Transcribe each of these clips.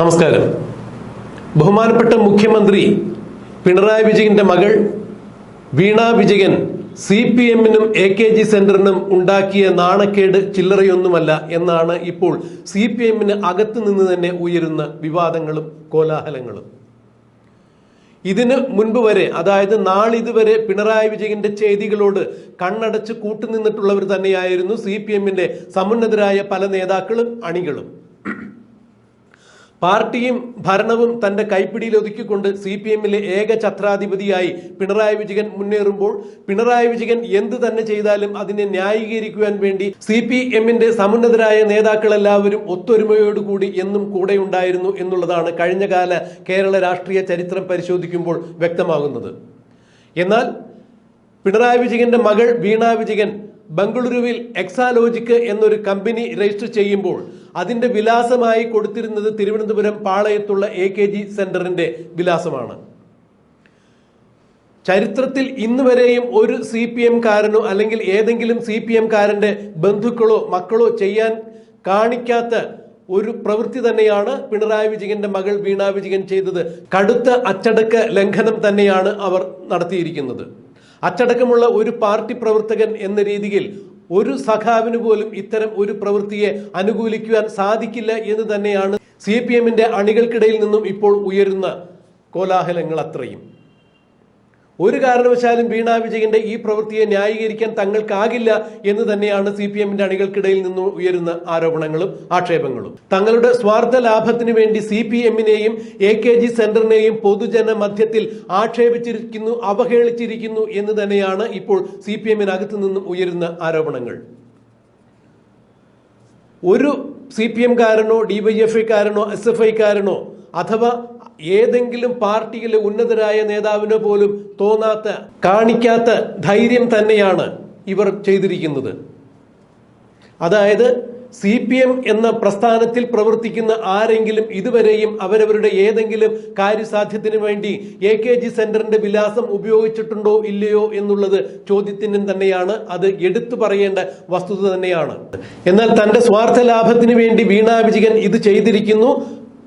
നമസ്കാരം. ബഹുമാനപ്പെട്ട മുഖ്യമന്ത്രി പിണറായി വിജയന്റെ മകൾ വീണ വിജയൻ സി പി എമ്മിനും എ കെ ജി സെന്ററിനും ഉണ്ടാക്കിയ നാണക്കേട് ചില്ലറയൊന്നുമല്ല എന്നാണ് ഇപ്പോൾ സി പി എമ്മിന് അകത്തു നിന്ന് തന്നെ ഉയരുന്ന വിവാദങ്ങളും കോലാഹലങ്ങളും. ഇതിന് മുൻപ് വരെ അതായത് നാളിതുവരെ പിണറായി വിജയന്റെ ചെയ്തികളോട് കണ്ണടച്ച് കൂട്ടുനിന്നിട്ടുള്ളവർ തന്നെയായിരുന്നു സി പി എമ്മിന്റെ സമുന്നതരായ പല നേതാക്കളും അണികളും. പാർട്ടിയും ഭരണവും തന്റെ കൈപ്പിടിയിൽ ഒതുക്കിക്കൊണ്ട് സി പി എമ്മിലെ ഏക ഛത്രാധിപതിയായി പിണറായി വിജയൻ മുന്നേറുമ്പോൾ പിണറായി വിജയൻ എന്ത് തന്നെ ചെയ്താലും അതിനെ ന്യായീകരിക്കുവാൻ വേണ്ടി സി പി എമ്മിന്റെ സമുന്നതരായ നേതാക്കളെല്ലാവരും ഒത്തൊരുമയോടുകൂടി എന്നും കൂടെയുണ്ടായിരുന്നു എന്നുള്ളതാണ് കഴിഞ്ഞകാല കേരള രാഷ്ട്രീയ ചരിത്രം പരിശോധിക്കുമ്പോൾ വ്യക്തമാകുന്നത്. എന്നാൽ പിണറായി വിജയന്റെ മകൾ വീണാ വിജയൻ ബംഗളൂരുവിൽ എക്സാലോജിക്ക് എന്നൊരു കമ്പനി രജിസ്റ്റർ ചെയ്യുമ്പോൾ അതിന്റെ വിലാസമായി കൊടുത്തിരുന്നത് തിരുവനന്തപുരം പാളയത്തുള്ള എ കെ ജി സെന്ററിന്റെ വിലാസമാണ്. ചരിത്രത്തിൽ ഇന്ന് വരെയും ഒരു സി പി എം കാരനോ അല്ലെങ്കിൽ ഏതെങ്കിലും സി പി എം കാരന്റെ ബന്ധുക്കളോ മക്കളോ ചെയ്യാൻ കാണിക്കാത്ത ഒരു പ്രവൃത്തി തന്നെയാണ് പിണറായി വിജയന്റെ മകൾ വീണ വിജയൻ ചെയ്തത്. കടുത്ത അച്ചടക്ക ലംഘനം തന്നെയാണ് അവർ നടത്തിയിരിക്കുന്നത്. അച്ചടക്കമുള്ള ഒരു പാർട്ടി പ്രവർത്തകൻ എന്ന രീതിയിൽ ഒരു സഖാവിന് പോലും ഇത്തരം ഒരു പ്രവൃത്തിയെ അനുകൂലിക്കുവാൻ സാധിക്കില്ല എന്ന് തന്നെയാണ് സി പി എമ്മിന്റെ അണികൾക്കിടയിൽ നിന്നും ഇപ്പോൾ ഉയരുന്ന കോലാഹലങ്ങൾ അത്രയും. ഒരു കാരണവശാലും വീണ വിജയന്റെ ഈ പ്രവൃത്തിയെ ന്യായീകരിക്കാൻ തങ്ങൾക്കാകില്ല എന്ന് തന്നെയാണ് സി പി എമ്മിന്റെ അണികൾക്കിടയിൽ നിന്ന് ഉയരുന്ന ആരോപണങ്ങളും ആക്ഷേപങ്ങളും. തങ്ങളുടെ സ്വാർത്ഥ ലാഭത്തിനു വേണ്ടി സി പി എമ്മിനെയും എ കെ ജി സെന്ററിനെയും പൊതുജന മധ്യത്തിൽ ആക്ഷേപിച്ചിരിക്കുന്നു അവഹേളിച്ചിരിക്കുന്നു എന്ന് തന്നെയാണ് ഇപ്പോൾ സി പി എമ്മിനകത്ത് നിന്നും ഉയരുന്ന ആരോപണങ്ങൾ. ഒരു സി പി എംകാരനോ ഡിവൈഎഫ്ഐക്കാരനോ എസ് എഫ് ഐക്കാരനോ അഥവാ ഏതെങ്കിലും പാർട്ടിയിലെ ഉന്നതരായ നേതാവിന് പോലും തോന്നാത്ത കാണിക്കാത്ത ധൈര്യം തന്നെയാണ് ഇവർ ചെയ്തിരിക്കുന്നത്. അതായത് സി പി എം എന്ന പ്രസ്ഥാനത്തിൽ പ്രവർത്തിക്കുന്ന ആരെങ്കിലും ഇതുവരെയും അവരവരുടെ ഏതെങ്കിലും കാര്യസാധ്യത്തിന് വേണ്ടി എ കെ ജി സെന്ററിന്റെ വിലാസം ഉപയോഗിച്ചിട്ടുണ്ടോ ഇല്ലയോ എന്നുള്ളത് ചോദ്യത്തിന് തന്നെയാണ്. അത് എടുത്തു പറയേണ്ട വസ്തുത തന്നെയാണ്. എന്നാൽ തന്റെ സ്വാർത്ഥ ലാഭത്തിന് വേണ്ടി വീണാ വിജയൻ ഇത് ചെയ്തിരിക്കുന്നു.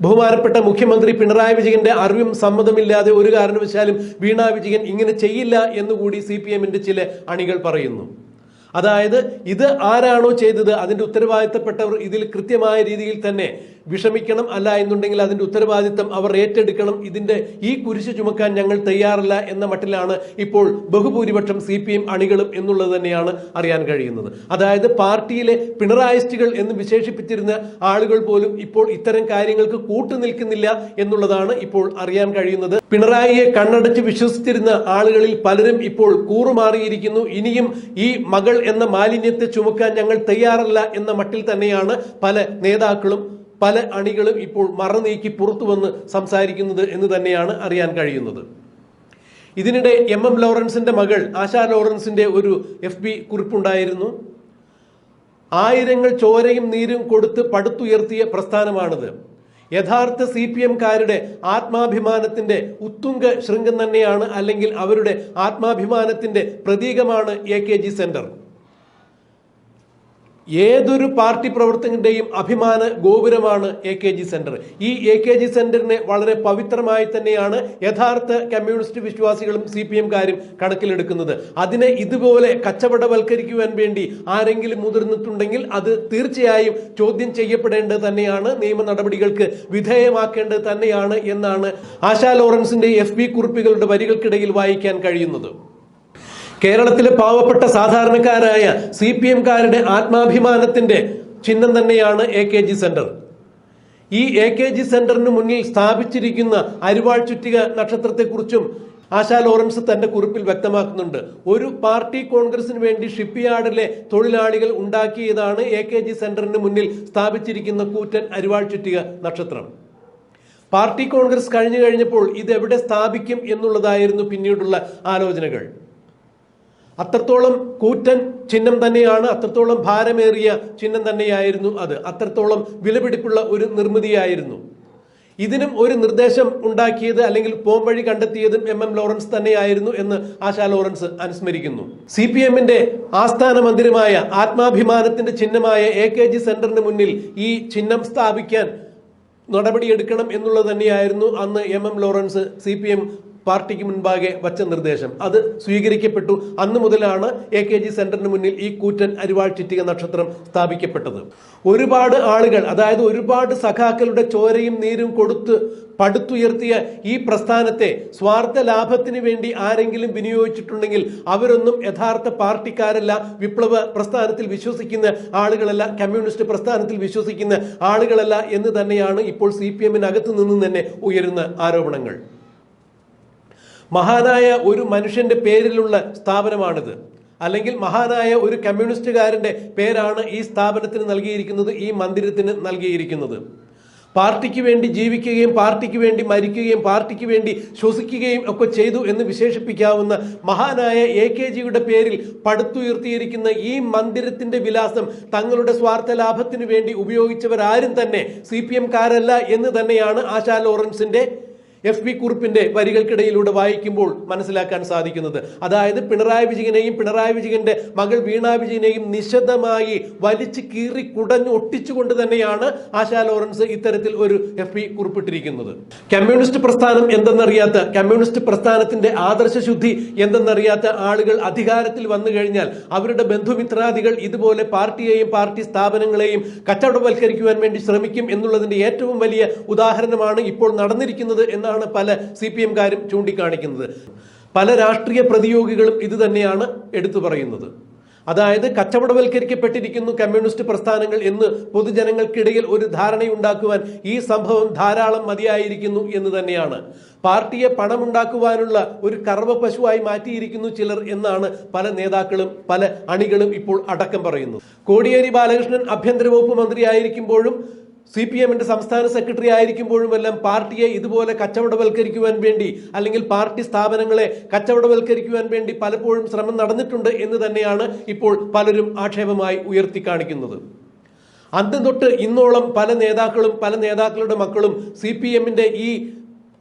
ബഹുമാനപ്പെട്ട മുഖ്യമന്ത്രി പിണറായി വിജയന്റെ അറിവും സമ്മതമില്ലാതെ ഒരു കാരണവശാലും വീണ വിജയൻ ഇങ്ങനെ ചെയ്യില്ല എന്നുകൂടി സി പി എമ്മിന്റെ ചില അണികൾ പറയുന്നു. അതായത് ഇത് ആരാണോ ചെയ്തത് അതിന്റെ ഉത്തരവാദിത്തപ്പെട്ടവർ ഇതിൽ കൃത്യമായ രീതിയിൽ തന്നെ വിഷമിക്കണം അല്ല എന്നുണ്ടെങ്കിൽ അതിന്റെ ഉത്തരവാദിത്തം അവർ ഏറ്റെടുക്കണം. ഇതിന്റെ ഈ കുരിശ് ചുമക്കാൻ ഞങ്ങൾ തയ്യാറല്ല എന്ന മട്ടിലാണ് ഇപ്പോൾ ബഹുഭൂരിപക്ഷം സി പി എം അണികളും എന്നുള്ളത് തന്നെയാണ് അറിയാൻ കഴിയുന്നത്. അതായത് പാർട്ടിയിലെ പിണറായിസ്റ്റുകൾ എന്ന് വിശേഷിപ്പിച്ചിരുന്ന ആളുകൾ പോലും ഇപ്പോൾ ഇത്തരം കാര്യങ്ങൾക്ക് കൂട്ടുനിൽക്കുന്നില്ല എന്നുള്ളതാണ് ഇപ്പോൾ അറിയാൻ കഴിയുന്നത്. പിണറായിയെ കണ്ണടച്ച് വിശ്വസിച്ചിരുന്ന ആളുകളിൽ പലരും ഇപ്പോൾ കൂറുമാറിയിരിക്കുന്നു. ഇനിയും ഈ മകൾ എന്ന മാലിന്യത്തെ ചുമക്കാൻ ഞങ്ങൾ തയ്യാറല്ല എന്ന മട്ടിൽ തന്നെയാണ് പല നേതാക്കളും പല അണികളും ഇപ്പോൾ മറനീക്കി പുറത്തു വന്ന് സംസാരിക്കുന്നത് എന്ന് തന്നെയാണ് അറിയാൻ കഴിയുന്നത്. ഇതിനിടെ എം എം ലോറൻസിന്റെ മകൾ ആശാ ലോറൻസിന്റെ ഒരു എഫ് ബി കുറിപ്പുണ്ടായിരുന്നു. ആയിരങ്ങൾ ചോരയും നീരും കൊടുത്ത് പടുത്തുയർത്തിയ പ്രസ്ഥാനമാണിത്. യഥാർത്ഥ സി പി എംകാരുടെ ആത്മാഭിമാനത്തിന്റെ ഉത്തുംഗ ശൃംഗം തന്നെയാണ് അല്ലെങ്കിൽ അവരുടെ ആത്മാഭിമാനത്തിന്റെ പ്രതീകമാണ് എ കെ ജി സെന്റർ. ഏതൊരു പാർട്ടി പ്രവർത്തകന്റെയും അഭിമാന ഗോപുരമാണ് എ കെ ജി സെന്റർ ഈ എ കെ ജി സെന്ററിനെ വളരെ പവിത്രമായി തന്നെയാണ് യഥാർത്ഥ കമ്മ്യൂണിസ്റ്റ് വിശ്വാസികളും സി പി എംകാരും കണക്കിലെടുക്കുന്നത്. അതിനെ ഇതുപോലെ കച്ചവടവൽക്കരിക്കുവാൻ വേണ്ടി ആരെങ്കിലും മുതിർന്നിട്ടുണ്ടെങ്കിൽ അത് തീർച്ചയായും ചോദ്യം ചെയ്യപ്പെടേണ്ടത് തന്നെയാണ് നിയമ നടപടികൾക്ക് വിധേയമാക്കേണ്ടത് തന്നെയാണ് എന്നാണ് ആശാ ലോറൻസിന്റെ എഫ് കുറിപ്പുകളുടെ വരികൾക്കിടയിൽ വായിക്കാൻ കഴിയുന്നത്. കേരളത്തിലെ പാവപ്പെട്ട സാധാരണക്കാരായ സി പി എംകാരുടെ ആത്മാഭിമാനത്തിന്റെ ചിഹ്നം തന്നെയാണ് എ കെ ജി സെന്റർ. ഈ എ കെ ജി സെന്ററിന് മുന്നിൽ സ്ഥാപിച്ചിരിക്കുന്ന അരിവാൾ ചുറ്റിക നക്ഷത്രത്തെക്കുറിച്ചും ആശാ ലോറൻസ് തന്റെ കുറിപ്പിൽ വ്യക്തമാക്കുന്നുണ്ട്. ഒരു പാർട്ടി കോൺഗ്രസിന് വേണ്ടി ഷിപ്പ്യാർഡിലെ തൊഴിലാളികൾ ഉണ്ടാക്കിയതാണ് എ കെ ജി സെന്ററിന് മുന്നിൽ സ്ഥാപിച്ചിരിക്കുന്ന കൂറ്റൻ അരിവാൾ ചുറ്റിക നക്ഷത്രം. പാർട്ടി കോൺഗ്രസ് കഴിഞ്ഞു കഴിഞ്ഞപ്പോൾ ഇത് എവിടെ സ്ഥാപിക്കും എന്നുള്ളതായിരുന്നു പിന്നീടുള്ള ആലോചനകൾ. അത്രത്തോളം കൂറ്റൻ ചിഹ്നം തന്നെയാണ് അത്രത്തോളം ഭാരമേറിയ ചിഹ്നം തന്നെയായിരുന്നു അത്. അത്രത്തോളം വിലപിടിപ്പുള്ള ഒരു നിർമ്മിതിയായിരുന്നു. ഇതിനും ഒരു നിർദ്ദേശം ഉണ്ടാക്കിയത് അല്ലെങ്കിൽ പോംവഴി കണ്ടെത്തിയതും എം എം ലോറൻസ് തന്നെയായിരുന്നു എന്ന് ആശാ ലോറൻസ് അനുസ്മരിക്കുന്നു. സി പി എമ്മിന്റെ ആസ്ഥാന മന്ദിരമായ ആത്മാഭിമാനത്തിന്റെ ചിഹ്നമായ എ കെ ജി സെന്ററിന് മുന്നിൽ ഈ ചിഹ്നം സ്ഥാപിക്കാൻ നടപടിയെടുക്കണം എന്നുള്ളത് തന്നെയായിരുന്നു അന്ന് M M Lawrence C P M പാർട്ടിക്ക് മുൻപാകെ വച്ച നിർദ്ദേശം. അത് സ്വീകരിക്കപ്പെട്ടു. അന്ന് മുതലാണ് എ കെ ജി സെന്ററിന് മുന്നിൽ ഈ കൂറ്റൻ അരിവാൾ ചിറ്റിക നക്ഷത്രം സ്ഥാപിക്കപ്പെട്ടത്. ഒരുപാട് ആളുകൾ അതായത് ഒരുപാട് സഖാക്കളുടെ ചോരയും നീരും കൊടുത്ത് പടുത്തുയർത്തിയ ഈ പ്രസ്ഥാനത്തെ സ്വാർത്ഥ ലാഭത്തിന് വേണ്ടി ആരെങ്കിലും വിനിയോഗിച്ചിട്ടുണ്ടെങ്കിൽ അവരൊന്നും യഥാർത്ഥ പാർട്ടിക്കാരല്ല വിപ്ലവ പ്രസ്ഥാനത്തിൽ വിശ്വസിക്കുന്ന ആളുകളല്ല കമ്മ്യൂണിസ്റ്റ് പ്രസ്ഥാനത്തിൽ വിശ്വസിക്കുന്ന ആളുകളല്ല എന്ന് തന്നെയാണ് ഇപ്പോൾ സി പി എമ്മിനകത്ത് നിന്നും തന്നെ ഉയരുന്ന ആരോപണങ്ങൾ. മഹാനായ ഒരു മനുഷ്യന്റെ പേരിലുള്ള സ്ഥാപനമാണിത്. അല്ലെങ്കിൽ മഹാനായ ഒരു കമ്മ്യൂണിസ്റ്റുകാരന്റെ പേരാണ് ഈ സ്ഥാപനത്തിന് നൽകിയിരിക്കുന്നത് ഈ മന്ദിരത്തിന് നൽകിയിരിക്കുന്നത്. പാർട്ടിക്ക് വേണ്ടി ജീവിക്കുകയും പാർട്ടിക്ക് വേണ്ടി മരിക്കുകയും പാർട്ടിക്ക് വേണ്ടി ശ്വസിക്കുകയും ഒക്കെ ചെയ്തു എന്ന് വിശേഷിപ്പിക്കാവുന്ന മഹാനായ എ കെ ജിയുടെ പേരിൽ പടുത്തുയർത്തിയിരിക്കുന്ന ഈ മന്ദിരത്തിന്റെ വിലാസം തങ്ങളുടെ സ്വാർത്ഥ ലാഭത്തിനു വേണ്ടി ഉപയോഗിച്ചവരാരും തന്നെ സി പി എംകാരല്ല എന്ന് തന്നെയാണ് ആശാ ലോറൻസിന്റെ എഫ് ബി കുറിപ്പിന്റെ വരികൾക്കിടയിലൂടെ വായിക്കുമ്പോൾ മനസ്സിലാക്കാൻ സാധിക്കുന്നത്. അതായത് പിണറായി വിജയനെയും പിണറായി വിജയന്റെ മകൾ വീണ വിജയനെയും നിശബ്ദമായി വലിച്ചു കീറി കുടഞ്ഞു ഒട്ടിച്ചുകൊണ്ട് തന്നെയാണ് ആശാ ലോറൻസ് ഇത്തരത്തിൽ ഒരു എഫ് ബി കുറിപ്പിട്ടിരിക്കുന്നത്. കമ്മ്യൂണിസ്റ്റ് പ്രസ്ഥാനം എന്തെന്നറിയാത്ത കമ്മ്യൂണിസ്റ്റ് പ്രസ്ഥാനത്തിന്റെ ആദർശ ശുദ്ധി എന്തെന്നറിയാത്ത ആളുകൾ അധികാരത്തിൽ വന്നു കഴിഞ്ഞാൽ അവരുടെ ബന്ധുമിത്രാദികൾ ഇതുപോലെ പാർട്ടിയെയും പാർട്ടി സ്ഥാപനങ്ങളെയും കച്ചവടവൽക്കരിക്കുവാൻ വേണ്ടി ശ്രമിക്കും എന്നുള്ളതിന്റെ ഏറ്റവും വലിയ ഉദാഹരണമാണ് ഇപ്പോൾ നടന്നിരിക്കുന്നത് എന്നാണ് പല സി പി എംകാരും ചൂണ്ടിക്കാണിക്കുന്നത്. പല രാഷ്ട്രീയ പ്രതിയോഗികളും ഇത് തന്നെയാണ് എടുത്തു പറയുന്നത്. അതായത് കച്ചവടവൽക്കരിക്കപ്പെട്ടിരിക്കുന്നു കമ്മ്യൂണിസ്റ്റ് പ്രസ്ഥാനങ്ങൾ എന്ന് പൊതുജനങ്ങൾക്കിടയിൽ ഒരു ധാരണയുണ്ടാക്കുവാൻ ഈ സംഭവം ധാരാളം മതിയായിരിക്കുന്നു എന്ന് തന്നെയാണ്. പാർട്ടിയെ പണമുണ്ടാക്കുവാനുള്ള ഒരു കറവ പശുവായി മാറ്റിയിരിക്കുന്നു ചിലർ എന്നാണ് പല നേതാക്കളും പല അണികളും ഇപ്പോൾ അടക്കം പറയുന്നത്. കോടിയേരി ബാലകൃഷ്ണൻ ആഭ്യന്തര വകുപ്പ് മന്ത്രിയായിരിക്കുമ്പോഴും സി പി എമ്മിന്റെ സംസ്ഥാന സെക്രട്ടറി ആയിരിക്കുമ്പോഴും എല്ലാം പാർട്ടിയെ ഇതുപോലെ കച്ചവടവൽക്കരിക്കുവാൻ വേണ്ടി അല്ലെങ്കിൽ പാർട്ടി സ്ഥാപനങ്ങളെ കച്ചവടവൽക്കരിക്കുവാൻ വേണ്ടി പലപ്പോഴും ശ്രമം നടന്നിട്ടുണ്ട് എന്ന് തന്നെയാണ് ഇപ്പോൾ പലരും ആക്ഷേപമായി ഉയർത്തി കാണിക്കുന്നത് അന്ന് തൊട്ട് ഇന്നോളം പല നേതാക്കളും പല നേതാക്കളുടെ മക്കളും സി പി എമ്മിന്റെ ഈ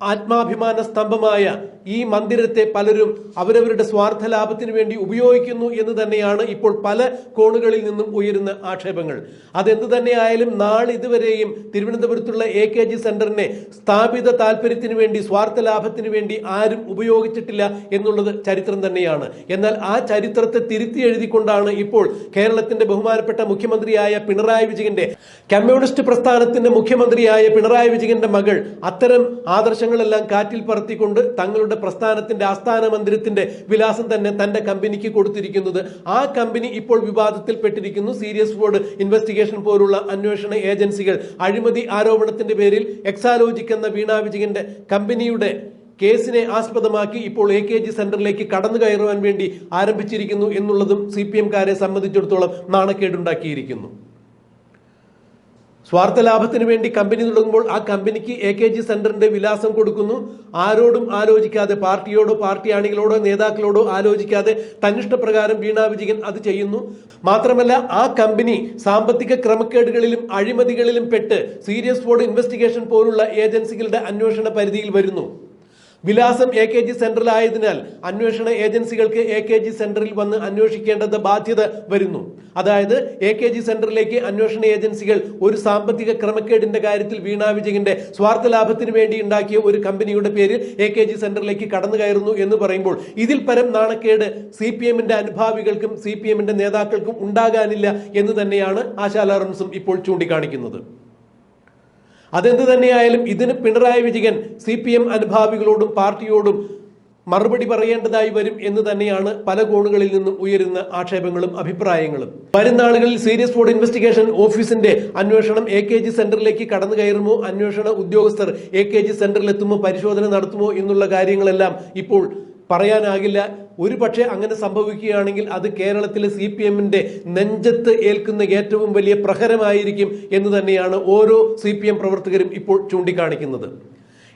ആത്മാഭിമാന സ്തംഭമായ ഈ മന്ദിരത്തെ പലരും അവരവരുടെ സ്വാർത്ഥ ലാഭത്തിന് വേണ്ടി ഉപയോഗിക്കുന്നു എന്ന് തന്നെയാണ് ഇപ്പോൾ പല കോണുകളിൽ നിന്നും ഉയരുന്ന ആക്ഷേപങ്ങൾ. അതെന്ത് തന്നെയായാലും നാളെ ഇതുവരെയും തിരുവനന്തപുരത്തുള്ള എ കെ ജി സെന്ററിനെ സ്ഥാപിത താല്പര്യത്തിന് വേണ്ടി സ്വാർത്ഥ ലാഭത്തിന് വേണ്ടി ആരും ഉപയോഗിച്ചിട്ടില്ല എന്നുള്ളത് ചരിത്രം തന്നെയാണ്. എന്നാൽ ആ ചരിത്രത്തെ തിരുത്തി എഴുതിക്കൊണ്ടാണ് ഇപ്പോൾ കേരളത്തിന്റെ ബഹുമാനപ്പെട്ട മുഖ്യമന്ത്രിയായ പിണറായി വിജയന്റെ കമ്മ്യൂണിസ്റ്റ് പ്രസ്ഥാനത്തിന്റെ മുഖ്യമന്ത്രിയായ പിണറായി വിജയന്റെ മകൾ അത്തരം ആദർശങ്ങളെല്ലാം കാറ്റിൽ പറത്തിക്കൊണ്ട് തങ്ങളുടെ പ്രസ്ഥാനത്തിന്റെ ആസ്ഥാന മന്ദിരത്തിന്റെ വിലാസം തന്നെ തന്റെ കമ്പനിക്ക് കൊടുത്തിരിക്കുന്നത്. ആ കമ്പനി ഇപ്പോൾ വിവാദത്തിൽപ്പെട്ടിരിക്കുന്നു. സീരിയസ് ബോർഡ് ഇൻവെസ്റ്റിഗേഷൻ പോലുള്ള അന്വേഷണ ഏജൻസികൾ. അഴിമതി ആരോപണത്തിന്റെ പേരിൽ എക്സാലോജിക് എന്ന വീണ വിജയന്റെ കമ്പനിയുടെ കേസിനെ ആസ്പദമാക്കി ഇപ്പോൾ എ കെ ജി സെന്ററിലേക്ക് കടന്നു കയറുവാൻ വേണ്ടി ആരംഭിച്ചിരിക്കുന്നു എന്നുള്ളതും സി പി എംകാരെ സംബന്ധിച്ചിടത്തോളം നാണക്കേടുണ്ടാക്കിയിരിക്കുന്നു. സ്വാർത്ഥ ലാഭത്തിന് വേണ്ടി കമ്പനി തുടങ്ങുമ്പോൾ ആ കമ്പനിക്ക് എ കെ ജി സെന്ററിന്റെ വിലാസം കൊടുക്കുന്നു. ആരോടും ആലോചിക്കാതെ പാർട്ടിയോടോ പാർട്ടി അണികളോടോ നേതാക്കളോടോ ആലോചിക്കാതെ തന്നിഷ്ടപ്രകാരം വീണാ വിജയൻ അത് ചെയ്യുന്നു. മാത്രമല്ല ആ കമ്പനി സാമ്പത്തിക ക്രമക്കേടുകളിലും അഴിമതികളിലും പെട്ട് സീരിയസ് ബോർഡ് ഇൻവെസ്റ്റിഗേഷൻ പോലുള്ള ഏജൻസികളുടെ അന്വേഷണ പരിധിയിൽ വരുന്നു. വിലാസം എ കെ ജി സെന്ററിലായതിനാൽ അന്വേഷണ ഏജൻസികൾക്ക് എ കെ ജി സെന്ററിൽ വന്ന് അന്വേഷിക്കേണ്ടത് ബാധ്യത വരുന്നു. അതായത് എ കെ ജി സെന്ററിലേക്ക് അന്വേഷണ ഏജൻസികൾ ഒരു സാമ്പത്തിക ക്രമക്കേടിന്റെ കാര്യത്തിൽ വീണ വിജയന്റെ സ്വാർത്ഥ ലാഭത്തിന് വേണ്ടി ഉണ്ടാക്കിയ ഒരു കമ്പനിയുടെ പേര് എ കെ ജി സെന്ററിലേക്ക് കടന്നു കയറുന്നു എന്ന് പറയുമ്പോൾ ഇതിൽ പരം നാണക്കേട് സി പി എമ്മിന്റെ അനുഭാവികൾക്കും സി പി എമ്മിന്റെ നേതാക്കൾക്കും ഉണ്ടാകാനില്ല എന്ന് തന്നെയാണ് ആശാ ലോറൻസും ഇപ്പോൾ ചൂണ്ടിക്കാണിക്കുന്നത്. അതെന്ത് തന്നെയായാലും ഇതിന് Pinarayi Vijayan C P M അനുഭാവികളോടും പാർട്ടിയോടും മറുപടി പറയേണ്ടതായി വരും എന്ന് തന്നെയാണ് പല കോണുകളിൽ നിന്നും ഉയരുന്ന ആക്ഷേപങ്ങളും അഭിപ്രായങ്ങളും. വരുന്ന ആളുകളിൽ സീരിയസ് ഫോർഡ് ഇൻവെസ്റ്റിഗേഷൻ ഓഫീസിന്റെ അന്വേഷണം എ കെ ജി സെന്ററിലേക്ക് കടന്നു കയറുമോ? അന്വേഷണ ഉദ്യോഗസ്ഥർ എ കെ ജി സെന്ററിൽ എത്തുമോ പരിശോധന നടത്തുമോ? എന്നുള്ള കാര്യങ്ങളെല്ലാം ഇപ്പോൾ പറയാനാകില്ല. ഒരു പക്ഷേ അങ്ങനെ സംഭവിക്കുകയാണെങ്കിൽ അത് കേരളത്തിലെ സി പി എമ്മിന്റെ നെഞ്ചത്ത് ഏൽക്കുന്ന ഏറ്റവും വലിയ പ്രഹരമായിരിക്കും എന്ന് തന്നെയാണ് ഓരോ സി പി എം പ്രവർത്തകരും ഇപ്പോൾ ചൂണ്ടിക്കാണിക്കുന്നത്.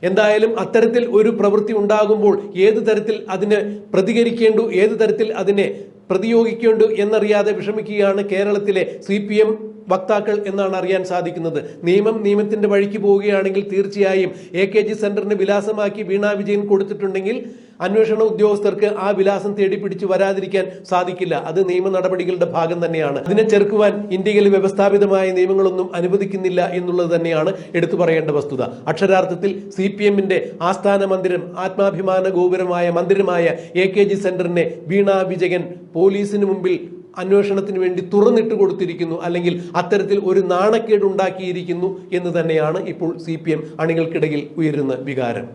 എന്തായാലും അത്തരത്തിൽ ഒരു പ്രവൃത്തി ഉണ്ടാകുമ്പോൾ ഏത് തരത്തിൽ അതിന് പ്രതികരിക്കേണ്ടു ഏത് തരത്തിൽ അതിനെ പ്രതിയോഗിക്കേണ്ടു എന്നറിയാതെ വിഷമിക്കുകയാണ് കേരളത്തിലെ സി പി എം വക്താക്കൾ എന്നാണ് അറിയാൻ സാധിക്കുന്നത്. നിയമം നിയമത്തിന്റെ വഴിക്ക് പോവുകയാണെങ്കിൽ തീർച്ചയായും എ കെ ജി സെന്ററിന് വിലാസമാക്കി വീണ വിജയൻ കൊടുത്തിട്ടുണ്ടെങ്കിൽ അന്വേഷണ ഉദ്യോഗസ്ഥർക്ക് ആ വിലാസം തേടി പിടിച്ച് വരാതിരിക്കാൻ സാധിക്കില്ല. അത് നിയമ നടപടികളുടെ ഭാഗം തന്നെയാണ്. അതിനെ ചെറുക്കുവാൻ ഇന്ത്യയിൽ വ്യവസ്ഥാപിതമായ നിയമങ്ങളൊന്നും അനുവദിക്കുന്നില്ല എന്നുള്ളത് തന്നെയാണ് എടുത്തു പറയേണ്ട വസ്തുത. അക്ഷരാർത്ഥത്തിൽ സി പി എമ്മിന്റെ ആസ്ഥാന മന്ദിരം ആത്മാഭിമാന ഗോപുരമായ മന്ദിരമായ എ കെ ജി സെന്ററിനെ വീണ വിജയൻ പോലീസിന് മുമ്പിൽ അന്വേഷണത്തിന് വേണ്ടി തുറന്നിട്ട് കൊടുത്തിരിക്കുന്നു അല്ലെങ്കിൽ അത്തരത്തിൽ ഒരു നാണക്കേട് ഉണ്ടാക്കിയിരിക്കുന്നു എന്ന് തന്നെയാണ് ഇപ്പോൾ സി പി എം അണികൾക്കിടയിൽ ഉയരുന്ന വികാരം.